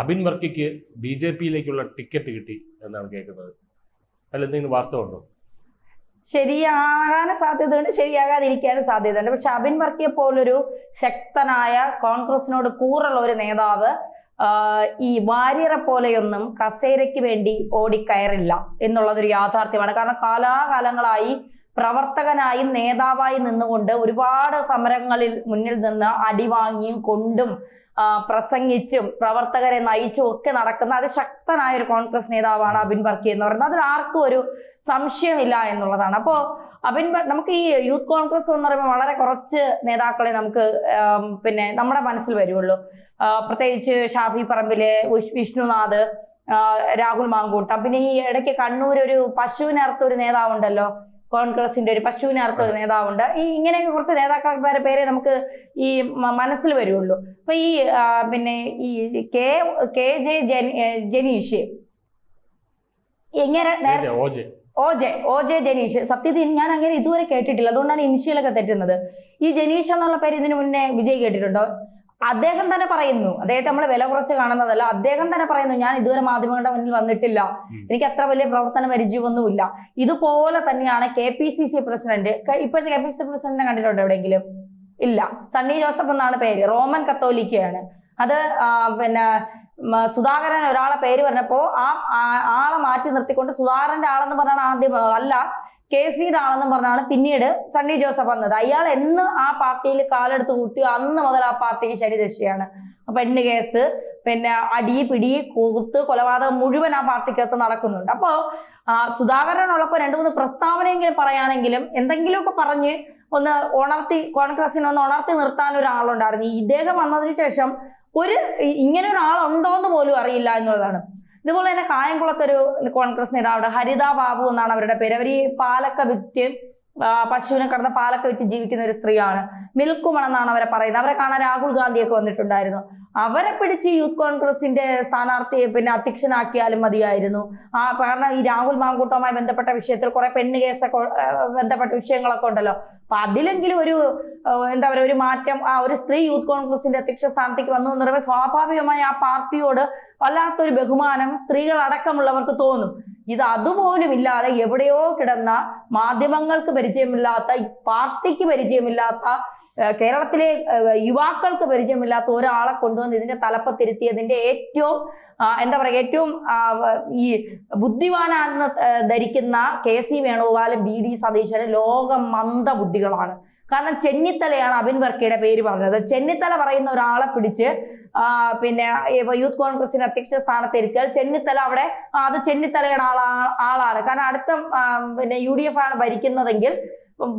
അബിൻ വർക്കിക്ക് B J പിയിലേക്കുള്ള ticket കിട്ടി എന്നാണ് കേൾക്കുന്നത്. അതിൽ എന്തെങ്കിലും വാസ്തവമുണ്ടോ? ശരിയാകാനും സാധ്യതയുണ്ട് ശരിയാകാതിരിക്കാനും സാധ്യതയുണ്ട്. പക്ഷെ അബിൻ വർക്കിയെ പോലൊരു ശക്തനായ കോൺഗ്രസിനോട് കൂറുള്ള ഒരു നേതാവ് ഈ വാര്യറെ പോലെയൊന്നും കസേരയ്ക്ക് വേണ്ടി ഓടിക്കയറില്ല എന്നുള്ളതൊരു യാഥാർത്ഥ്യമാണ്. കാരണം കാലാകാലങ്ങളായി പ്രവർത്തകനായും നേതാവായി നിന്നുകൊണ്ട് ഒരുപാട് സമരങ്ങളിൽ മുന്നിൽ നിന്ന് അടിവാങ്ങിയും കൊണ്ടും പ്രസംഗിച്ചും പ്രവർത്തകരെ നയിച്ചും ഒക്കെ നടക്കുന്ന അതിശക്തനായ ഒരു കോൺഗ്രസ് നേതാവാണ് അബിൻ വർക്കി എന്ന് പറയുന്നത്. അതിൽ ആർക്കും ഒരു സംശയമില്ല എന്നുള്ളതാണ്. അപ്പോ അബിൻ നമുക്ക് ഈ യൂത്ത് കോൺഗ്രസ് എന്ന് പറയുമ്പോൾ വളരെ കുറച്ച് നേതാക്കളെ നമുക്ക് പിന്നെ നമ്മുടെ മനസ്സിൽ വരുള്ളൂ. പ്രത്യേകിച്ച് ഷാഫി പറമ്പിൽ വിഷ്ണുനാഥ് രാഹുൽ മാങ്കൂട്ടം. പിന്നെ ഈ ഇടയ്ക്ക് കണ്ണൂർ ഒരു പശുവിനർത്ത ഒരു നേതാവുണ്ടല്ലോ കോൺഗ്രസിന്റെ ഒരു പശുവിനർത്ത ഒരു നേതാവുണ്ട്. ഈ ഇങ്ങനെയൊക്കെ കുറച്ച് നേതാക്കളുടെ പേരെ നമുക്ക് ഈ മനസ്സിൽ വരുള്ളൂ. അപ്പൊ ഈ പിന്നെ ഈ കെ കെ ജെ ജനീഷ് എങ്ങനെ O J. O J Janeesh. സത്യത്തിൽ ഞാൻ അങ്ങനെ ഇതുവരെ കേട്ടിട്ടില്ല. അതുകൊണ്ടാണ് ഇനിഷ്യലൊക്കെ തെറ്റുന്നത്. ഈ ജനീഷ് എന്നുള്ള പേര് ഇതിനു മുന്നേ വിജയ് കേട്ടിട്ടുണ്ടോ? അദ്ദേഹം തന്നെ പറയുന്നു. അദ്ദേഹത്തെ നമ്മൾ വില കുറച്ച് കാണുന്നതല്ല. അദ്ദേഹം തന്നെ പറയുന്നു ഞാൻ ഇതുവരെ മാധ്യമങ്ങളുടെ മുന്നിൽ വന്നിട്ടില്ല. എനിക്ക് അത്ര വലിയ പ്രവർത്തന പരിചയമൊന്നുമില്ല ഇതുപോലെ തന്നെയാണ് K P C C president. ഇപ്പോഴത്തെ കെ പി സി സി പ്രസിഡന്റിനെ കണ്ടിട്ടുണ്ടോ എവിടെയെങ്കിലും? ഇല്ല. സണ്ണി ജോസഫ് എന്നാണ് പേര്. റോമൻ കത്തോലിക്കയാണ്. അത് പിന്നെ സുധാകരൻ ഒരാളെ പേര് പറഞ്ഞപ്പോ ആ ആ- ആളെ മാറ്റി നിർത്തിക്കൊണ്ട് സുധാകരന്റെ ആളെന്ന് പറഞ്ഞാണ് ആദ്യം അല്ല കെ സിയുടെ ആളെന്ന് പറഞ്ഞാണ് പിന്നീട് സണ്ണി ജോസഫ് വന്നത്. അയാൾ എന്ന് ആ പാർട്ടിയിൽ കാലെടുത്ത് കൂട്ടിയോ അന്ന് മുതൽ ആ പാർട്ടിക്ക് ശരിദശയാണ് പെണ്ണ് കേസ് പിന്നെ അടി പിടി കൂത്ത് കൊലപാതകം മുഴുവൻ ആ പാർട്ടിക്കകത്ത് നടക്കുന്നുണ്ട്. അപ്പോ ആ, സുധാകരനുള്ളപ്പോൾ രണ്ടു മൂന്ന് പ്രസ്താവനയെങ്കിലും പറയാനെങ്കിലും എന്തെങ്കിലുമൊക്കെ പറഞ്ഞ് ഒന്ന് ഉണർത്തി കോൺഗ്രസിനെ ഒന്ന് ഉണർത്തി നിർത്താൻ ഒരാളുണ്ടായിരുന്നു. ഇദ്ദേഹം വന്നതിന് ശേഷം ഒരു ഇങ്ങനെ ഒരാളുണ്ടോ എന്ന് പോലും അറിയില്ല എന്നുള്ളതാണ്. ഇതുപോലെ തന്നെ കായംകുളത്തൊരു കോൺഗ്രസ് നേതാവുണ്ട്. ഹരിത ബാബു എന്നാണ് അവരുടെ പേര്. അവർ ഈ പാലക്ക വിറ്റ് പശുവിനെ കടന്ന പാലക്ക വിറ്റ് ജീവിക്കുന്ന ഒരു സ്ത്രീയാണ്. മിൽക്കുമൺ എന്നാണ് അവരെ പറയുന്നത്. അവരെ കാണാൻ രാഹുൽ ഗാന്ധിയൊക്കെ വന്നിട്ടുണ്ടായിരുന്നു. അവരെ പിടിച്ച് യൂത്ത് കോൺഗ്രസിന്റെ സ്ഥാനാർത്ഥിയെ പിന്നെ അധ്യക്ഷനാക്കിയാലും മതിയായിരുന്നു. ആ കാരണം ഈ രാഹുൽ മാങ്കൂട്ടവുമായി ബന്ധപ്പെട്ട വിഷയത്തിൽ കുറെ പെണ്ണ് കേസൊക്കെ ബന്ധപ്പെട്ട വിഷയങ്ങളൊക്കെ ഉണ്ടല്ലോ. അപ്പൊ അതിലെങ്കിലും ഒരു എന്താ പറയുക ഒരു മാറ്റം ആ ഒരു സ്ത്രീ യൂത്ത് കോൺഗ്രസിന്റെ അധ്യക്ഷ സ്ഥാനത്തേക്ക് വന്നു എന്ന് പറയുമ്പോൾ സ്വാഭാവികമായി ആ പാർട്ടിയോട് വല്ലാത്തൊരു ബഹുമാനം സ്ത്രീകൾ അടക്കമുള്ളവർക്ക് തോന്നും. ഇത് അതുപോലും ഇല്ലാതെ എവിടെയോ കിടന്ന മാധ്യമങ്ങൾക്ക് പരിചയമില്ലാത്ത പാർട്ടിക്ക് പരിചയമില്ലാത്ത കേരളത്തിലെ യുവാക്കൾക്ക് പരിചയമില്ലാത്ത ഒരാളെ കൊണ്ടുവന്ന് ഇതിന്റെ തലപ്പത്തിരുത്തിയതിന്റെ ഏറ്റവും എന്താ പറയുക ഏറ്റവും ഈ ബുദ്ധിമാനാണെന്ന് ധരിക്കുന്ന കെ സി വേണുഗോപാലും ബി ഡി സതീശനും ലോകം മന്ദബുദ്ധികളാണ് കാരണം ചെന്നിത്തലയാണ് അബിൻ വർക്കിയുടെ പേര് പറഞ്ഞത്. ചെന്നിത്തല പറയുന്ന ഒരാളെ പിടിച്ച് പിന്നെ യൂത്ത് കോൺഗ്രസിന്റെ അധ്യക്ഷ സ്ഥാനത്ത് ഇരിക്കാൻ ചെന്നിത്തല അവിടെ അത് ചെന്നിത്തലയുടെ ആളാ ആളാണ്. കാരണം അടുത്ത പിന്നെ യു ഡി എഫ് ആണ് ഭരിക്കുന്നതെങ്കിൽ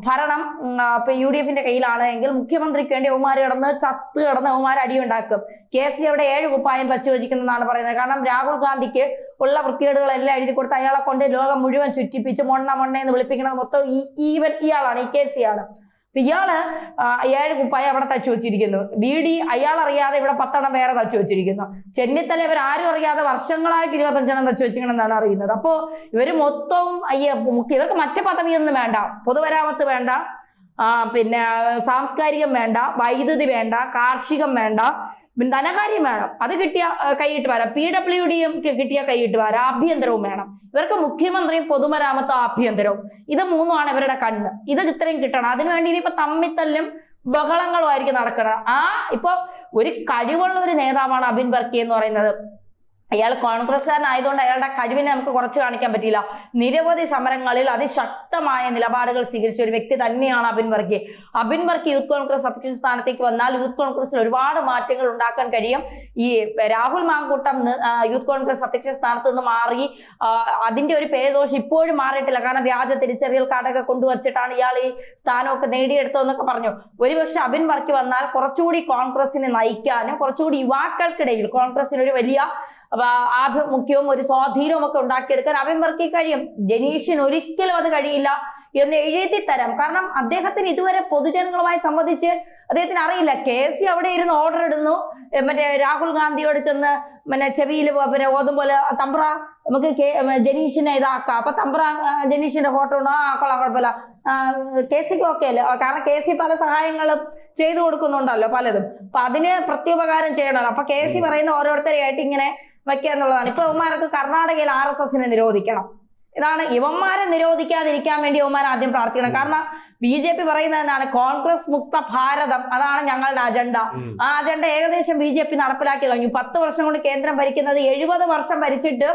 ഭരണം ഇപ്പൊ യു ഡി എഫിന്റെ കയ്യിലാണ് എങ്കിൽ മുഖ്യമന്ത്രിക്ക് വേണ്ടി അവന്മാർ കിടന്ന് ചത്ത് കിടന്ന് അവന്മാർ അടിയുണ്ടാക്കും. കെ സി അവിടെ ഏഴ് കുപ്പായം വെച്ചിരിക്കുന്നതാണ് പറയുന്നത്. കാരണം രാഹുൽ ഗാന്ധിക്ക് ഉള്ള വൃത്തികേടുകളെല്ലാം എഴുതി കൊടുത്ത് അയാളെ കൊണ്ട് ലോകം മുഴുവൻ ചുറ്റിപ്പിച്ച് മൊണ്ണ മൊണ്ണ എന്ന് വിളിപ്പിക്കുന്നത് മൊത്തം ഈ ഈവൻ ഇയാളാണ് ഈ കെ സി ആണ്. ഇയാൾ ഏഴ് കുപ്പായം അവിടെ തച്ചു വെച്ചിരിക്കുന്നു. ബി ഡി അയാൾ അറിയാതെ ഇവിടെ പത്തെണ്ണം വേറെ തച്ചു വെച്ചിരിക്കുന്നു. ചെന്നിത്തല ഇവർ ആരും അറിയാതെ വർഷങ്ങളായിട്ട് ഇരുപത്തഞ്ചെണ്ണം തച്ചു വെച്ചിരിക്കണമെന്നാണ് അറിയുന്നത്. അപ്പോ ഇവർ മൊത്തവും ഇവർക്ക് മറ്റു പദവിയൊന്നും വേണ്ട. പൊതുമരാമത്ത് വേണ്ട. പിന്നെ സാംസ്കാരികം വേണ്ട. വൈദ്യുതി വേണ്ട. കാർഷികം വേണ്ട. ധനകാര്യം വേണം. അത് കിട്ടിയ കൈയിട്ട് വരാം. പി ഡബ്ല്യു ഡിയും കിട്ടിയ കൈയിട്ട് വരാം. ആഭ്യന്തരവും വേണം. ഇവർക്ക് മുഖ്യമന്ത്രിയും പൊതുമരാമത്തും ആഭ്യന്തരവും. ഇത് മൂന്നുമാണ് ഇവരുടെ കണ്ണ്. ഇത് ഇത്രയും കിട്ടണം. അതിനുവേണ്ടി ഇനിയിപ്പോ തമ്മിത്തല്ലും ബഹളങ്ങളും ആയിരിക്കും നടക്കുന്നത് ആ ഇപ്പൊ ഒരു കഴിവുള്ള ഒരു നേതാവാണ് അബിൻ ബർക്കി എന്ന് പറയുന്നത്. അയാൾ കോൺഗ്രസ്സുകാരനായതുകൊണ്ട് അയാളുടെ കഴിവിനെ നമുക്ക് കുറച്ച് കാണിക്കാൻ പറ്റിയില്ല. നിരവധി സമരങ്ങളിൽ അതിശക്തമായ നിലപാടുകൾ സ്വീകരിച്ച ഒരു വ്യക്തി തന്നെയാണ് അബിൻ വർഗി. അബിൻ വർഗി യൂത്ത് കോൺഗ്രസ് അധ്യക്ഷ സ്ഥാനത്തേക്ക് വന്നാൽ യൂത്ത് കോൺഗ്രസിൽ ഒരുപാട് മാറ്റങ്ങൾ ഉണ്ടാക്കാൻ കഴിയും. ഈ രാഹുൽ മാങ്കൂട്ടം യൂത്ത് കോൺഗ്രസ് അധ്യക്ഷ സ്ഥാനത്ത് നിന്ന് മാറി. അതിന്റെ ഒരു പേദോഷം ഇപ്പോഴും മാറിയിട്ടില്ല. കാരണം വ്യാജ തിരിച്ചറിയൽ കാർഡൊക്കെ കൊണ്ടുവച്ചിട്ടാണ് ഇയാൾ ഈ സ്ഥാനമൊക്കെ നേടിയെടുത്തതെന്നൊക്കെ പറഞ്ഞു. ഒരുപക്ഷെ അബിൻ വർക്കി വന്നാൽ കുറച്ചുകൂടി കോൺഗ്രസിനെ നയിക്കാനും കുറച്ചുകൂടി യുവാക്കൾക്കിടയിൽ കോൺഗ്രസിന് ഒരു വലിയ ആ, ആഭിമുഖ്യവും ഒരു സ്വാധീനവും ഒക്കെ ഉണ്ടാക്കിയെടുക്കാൻ അഭിമർക്ക് കഴിയും. ജനീഷിന് ഒരിക്കലും അത് കഴിയില്ല എന്ന് എഴുതി തരാം. കാരണം അദ്ദേഹത്തിന് ഇതുവരെ പൊതുജനങ്ങളുമായി സംബന്ധിച്ച് അദ്ദേഹത്തിന് അറിയില്ല. കെ സി അവിടെ ഇരുന്ന് ഓർഡർ ഇടുന്നു. മറ്റേ രാഹുൽ ഗാന്ധിയോട് ചെന്ന് പിന്നെ ചെവിയിൽ പിന്നെ ഓതും പോലെ തമ്പ്ര നമുക്ക് കെ ജനീഷിനെ ഇതാക്കാം. അപ്പൊ തമ്പ്ര ജനീഷിന്റെ ഫോട്ടോ ഉണ്ടോ. ആ കൊള്ളാം കുഴപ്പമില്ല. കെ സിക്ക് ഓക്കെ അല്ലേ? കാരണം കെ സി പല സഹായങ്ങളും ചെയ്തു കൊടുക്കുന്നുണ്ടല്ലോ പലതും. അപ്പൊ അതിന് പ്രത്യുപകാരം ചെയ്യണമല്ലോ. അപ്പൊ കെ സി പറയുന്ന ഓരോരുത്തരെയായിട്ട് ഇങ്ങനെ വെക്കുക എന്നുള്ളതാണ്. ഇപ്പൊ ഇവന്മാർക്ക് കർണാടകയിൽ ആർ എസ് എസിനെ നിരോധിക്കണം. ഇതാണ് ഇവന്മാരെ നിരോധിക്കാതിരിക്കാൻ വേണ്ടി ഇവന്മാർ ആദ്യം പ്രാർത്ഥിക്കണം. കാരണം ബി ജെ പി പറയുന്നത് എന്താണ്? കോൺഗ്രസ് മുക്ത ഭാരതം. അതാണ് ഞങ്ങളുടെ അജണ്ട. ആ അജണ്ട ഏകദേശം ബി ജെ പി നടപ്പിലാക്കി കഴിഞ്ഞു. പത്ത് വർഷം കൊണ്ട് കേന്ദ്രം ഭരിക്കുന്നത് എഴുപത് വർഷം ഭരിച്ചിട്ട്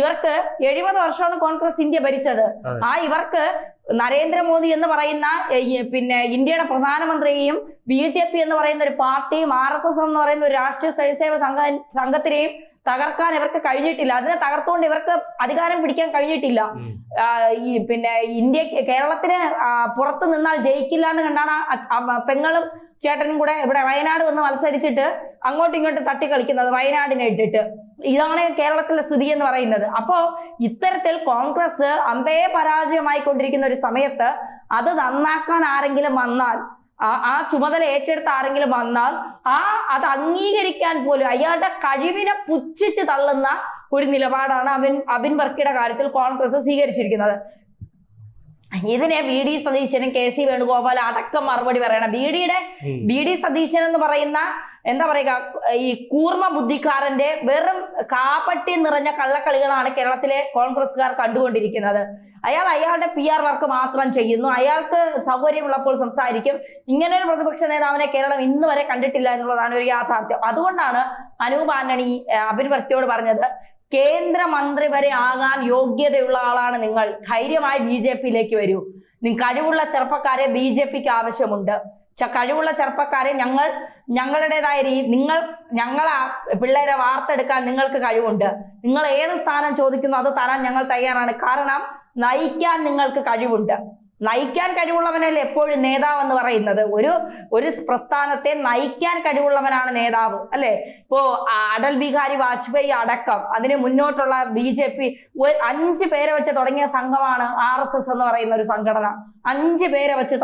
ഇവർക്ക് എഴുപത് വർഷമാണ് കോൺഗ്രസ് ഇന്ത്യ ഭരിച്ചത്. ആ ഇവർക്ക് നരേന്ദ്രമോദി എന്ന് പറയുന്ന പിന്നെ ഇന്ത്യയുടെ പ്രധാനമന്ത്രിയെയും ബി ജെ പി എന്ന് പറയുന്ന ഒരു പാർട്ടിയും ആർ എസ് എസ് എന്ന് പറയുന്ന ഒരു രാഷ്ട്രീയ സ്വയംസേവ സംഘ സംഘത്തിനെയും തകർക്കാൻ ഇവർക്ക് കഴിഞ്ഞിട്ടില്ല. അതിനെ തകർത്തുകൊണ്ട് ഇവർക്ക് അധികാരം പിടിക്കാൻ കഴിഞ്ഞിട്ടില്ല. ഈ പിന്നെ ഇന്ത്യ കേരളത്തിന് പുറത്ത് നിന്നാൽ ജയിക്കില്ല എന്ന് കണ്ടാണ് പെങ്ങളും ചേട്ടനും കൂടെ ഇവിടെ വയനാട് വന്ന് മത്സരിച്ചിട്ട് അങ്ങോട്ടും ഇങ്ങോട്ടും തട്ടി കളിക്കുന്നത് വയനാടിനെ ഇട്ടിട്ട്. ഇതാണ് കേരളത്തിലെ സ്ഥിതി എന്ന് പറയുന്നത്. അപ്പോ ഇത്തരത്തിൽ കോൺഗ്രസ് അമ്പേ പരാജയമായി കൊണ്ടിരിക്കുന്ന ഒരു സമയത്ത് അത് നന്നാക്കാൻ ആരെങ്കിലും വന്നാൽ ആ ആ ചുമതല ഏറ്റെടുത്ത ആരെങ്കിലും വന്നാൽ ആ അത് അംഗീകരിക്കാൻ പോലും അയാളുടെ കഴിവിനെ പുച്ഛിച്ച് തള്ളുന്ന ഒരു നിലപാടാണ് അബിൻ അബിൻ വർക്കിയുടെ കാര്യത്തിൽ കോൺഗ്രസ് സ്വീകരിച്ചിരിക്കുന്നത്. ഇതിനെ വി ഡി സതീശനും കെ സി വേണുഗോപാൽ അടക്കം മറുപടി പറയണം. ബി ഡിയുടെ. ബി ഡി സതീശൻ എന്ന് പറയുന്ന എന്താ പറയുക ഈ കൂർമ്മ ബുദ്ധിക്കാരന്റെ വെറും കാപ്പട്ടി നിറഞ്ഞ കള്ളക്കളികളാണ് കേരളത്തിലെ കോൺഗ്രസ്സുകാർ കണ്ടുകൊണ്ടിരിക്കുന്നത്. അയാൾ അയാളുടെ പി ആർ വർക്ക് മാത്രം ചെയ്യുന്നു. അയാൾക്ക് സൗകര്യമുള്ളപ്പോൾ സംസാരിക്കും. ഇങ്ങനെ ഒരു പ്രതിപക്ഷ നേതാവിനെ കേരളം ഇന്ന് വരെ കണ്ടിട്ടില്ല എന്നുള്ളതാണ് ഒരു യാഥാർത്ഥ്യം. അതുകൊണ്ടാണ് അനൂപ് ആന്റണി വർക്കിയോട് പറഞ്ഞത് കേന്ദ്രമന്ത്രി വരെ ആകാൻ യോഗ്യതയുള്ള ആളാണ് നിങ്ങൾ. ധൈര്യമായി ബി ജെ പിയിലേക്ക് വരൂ. കഴിവുള്ള ചെറുപ്പക്കാരെ ബി ജെ പിക്ക് ആവശ്യമുണ്ട്. കഴിവുള്ള ചെറുപ്പക്കാരെ ഞങ്ങൾ ഞങ്ങളുടേതായ രീതി നിങ്ങൾ ഞങ്ങളെ പിള്ളേരെ വാർത്തെടുക്കാൻ നിങ്ങൾക്ക് കഴിവുണ്ട്. നിങ്ങൾ ഏത് സ്ഥാനം ചോദിക്കുന്നു അത് തരാൻ ഞങ്ങൾ തയ്യാറാണ്. കാരണം നയിക്കാൻ നിങ്ങൾക്ക് കഴിവുണ്ട്. നയിക്കാൻ കഴിവുള്ളവനല്ലേ എപ്പോഴും നേതാവ് എന്ന് പറയുന്നത്? ഒരു ഒരു പ്രസ്ഥാനത്തെ നയിക്കാൻ കഴിവുള്ളവനാണ് നേതാവ് അല്ലെ? ഇപ്പോ അടൽ ബിഹാരി വാജ്പേയി അടക്കം അതിന് മുന്നോട്ടുള്ള ബി ജെ പി അഞ്ച് പേരെ വെച്ച് തുടങ്ങിയ സംഘമാണ് ആർ എസ് എസ് എന്ന് പറയുന്ന ഒരു സംഘടന. അഞ്ച് പേരെ വെച്ച്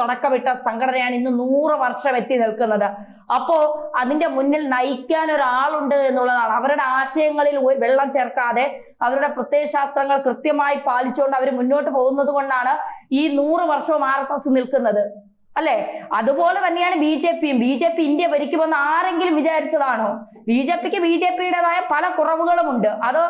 തുടക്കമിട്ട സംഘടനയാണ് ഇന്ന് നൂറ് വർഷം എത്തി നിൽക്കുന്നത്. അപ്പോ അതിന്റെ മുന്നിൽ നയിക്കാൻ ഒരാളുണ്ട് എന്നുള്ളതാണ്. അവരുടെ ആശയങ്ങളിൽ വെള്ളം ചേർക്കാതെ അവരുടെ പ്രത്യയശാസ്ത്രങ്ങൾ കൃത്യമായി പാലിച്ചുകൊണ്ട് അവർ മുന്നോട്ട് പോകുന്നത് കൊണ്ടാണ് ഈ നൂറ് വർഷവും ആർ എസ് എസ് നിൽക്കുന്നത്. അല്ലെ? അതുപോലെ തന്നെയാണ് ബി ജെ പിയും. ബി ജെ പി ഇന്ത്യ ഭരിക്കുമെന്ന് ആരെങ്കിലും വിചാരിച്ചതാണോ? ബി ജെ പിക്ക് ബി ജെ പിയുടേതായ പല കുറവുകളുമുണ്ട്. അത്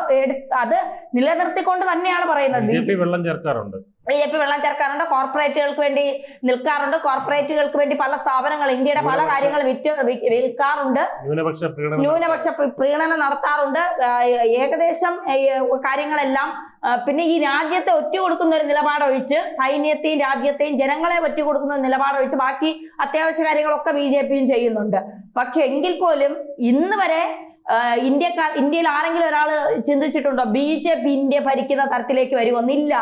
അത് നിലനിർത്തിക്കൊണ്ട് തന്നെയാണ് പറയുന്നത്. ബി ജെ പി വെള്ളം ചേർക്കാറുണ്ട്. ബി ജെ പി വെള്ളം ചേർക്കാറുണ്ട്. കോർപ്പറേറ്റുകൾക്ക് വേണ്ടി നിൽക്കാറുണ്ട്. കോർപ്പറേറ്റുകൾക്ക് വേണ്ടി പല സ്ഥാപനങ്ങൾ ഇന്ത്യയുടെ പല കാര്യങ്ങൾ വിറ്റ് വിൽക്കാറുണ്ട്. ന്യൂനപക്ഷ പ്രീണനം ന്യൂനപക്ഷ പ്രീണനം നടത്താറുണ്ട്. ഏകദേശം കാര്യങ്ങളെല്ലാം പിന്നെ ഈ രാജ്യത്തെ ഒറ്റുകൊടുക്കുന്ന ഒരു നിലപാടൊഴിച്ച് സൈന്യത്തെയും രാജ്യത്തെയും ജനങ്ങളെ ഒറ്റുകൊടുക്കുന്ന ഒരു നിലപാടൊഴിച്ച് ബാക്കി അത്യാവശ്യ കാര്യങ്ങളൊക്കെ ബി ജെ പിയും ചെയ്യുന്നുണ്ട്. പക്ഷെ എങ്കിൽ പോലും ഇന്ന് വരെ ഇന്ത്യക്കാർ ഇന്ത്യയിൽ ആരെങ്കിലും ഒരാൾ ചിന്തിച്ചിട്ടുണ്ടോ? ബി ജെ പി ഇന്ത്യ ഭരിക്കുന്ന തരത്തിലേക്ക് വരുമെന്നില്ല.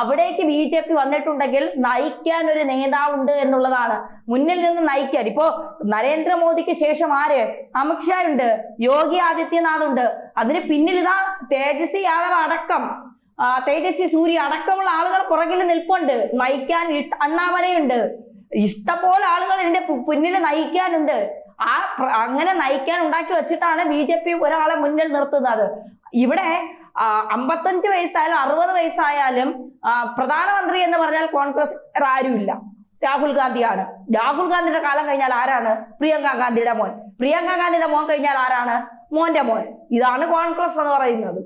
അവിടേക്ക് ബി ജെ പി വന്നിട്ടുണ്ടെങ്കിൽ നയിക്കാൻ ഒരു നേതാവുണ്ട് എന്നുള്ളതാണ്. മുന്നിൽ നിന്ന് നയിക്കാൻ. ഇപ്പോ നരേന്ദ്രമോദിക്ക് ശേഷം ആര്? അമിത്ഷാ ഉണ്ട് യോഗി ആദിത്യനാഥ് ഉണ്ട് അതിന് പിന്നിൽ ഇതാ തേജസ്വി യാദവ് അടക്കം. തേജസ്വി സൂര്യ അടക്കമുള്ള ആളുകൾ പുറകിൽ നിൽപ്പുണ്ട്. നയിക്കാൻ അണ്ണാമലയുണ്ട്. ഇഷ്ടംപോലെ ആളുകൾ ഇതിന്റെ പിന്നിൽ നയിക്കാനുണ്ട്. ആ അങ്ങനെ നയിക്കാൻ ഉണ്ടാക്കി വെച്ചിട്ടാണ് ബി ജെ പി ഒരാളെ മുന്നിൽ നിർത്തുന്നത്. ഇവിടെ അമ്പത്തഞ്ച് വയസ്സായാലും അറുപത് വയസ്സായാലും പ്രധാനമന്ത്രി എന്ന് പറഞ്ഞാൽ കോൺഗ്രസ് ആരുമില്ല. രാഹുൽ ഗാന്ധിയാണ്. രാഹുൽ ഗാന്ധിയുടെ കാലം കഴിഞ്ഞാൽ ആരാണ്? പ്രിയങ്ക ഗാന്ധിയുടെ മോൻ. പ്രിയങ്ക ഗാന്ധിയുടെ മോൻ കഴിഞ്ഞാൽ ആരാണ്? മോന്റെ മോൻ. ഇതാണ് കോൺഗ്രസ് എന്ന് പറയുന്നത്.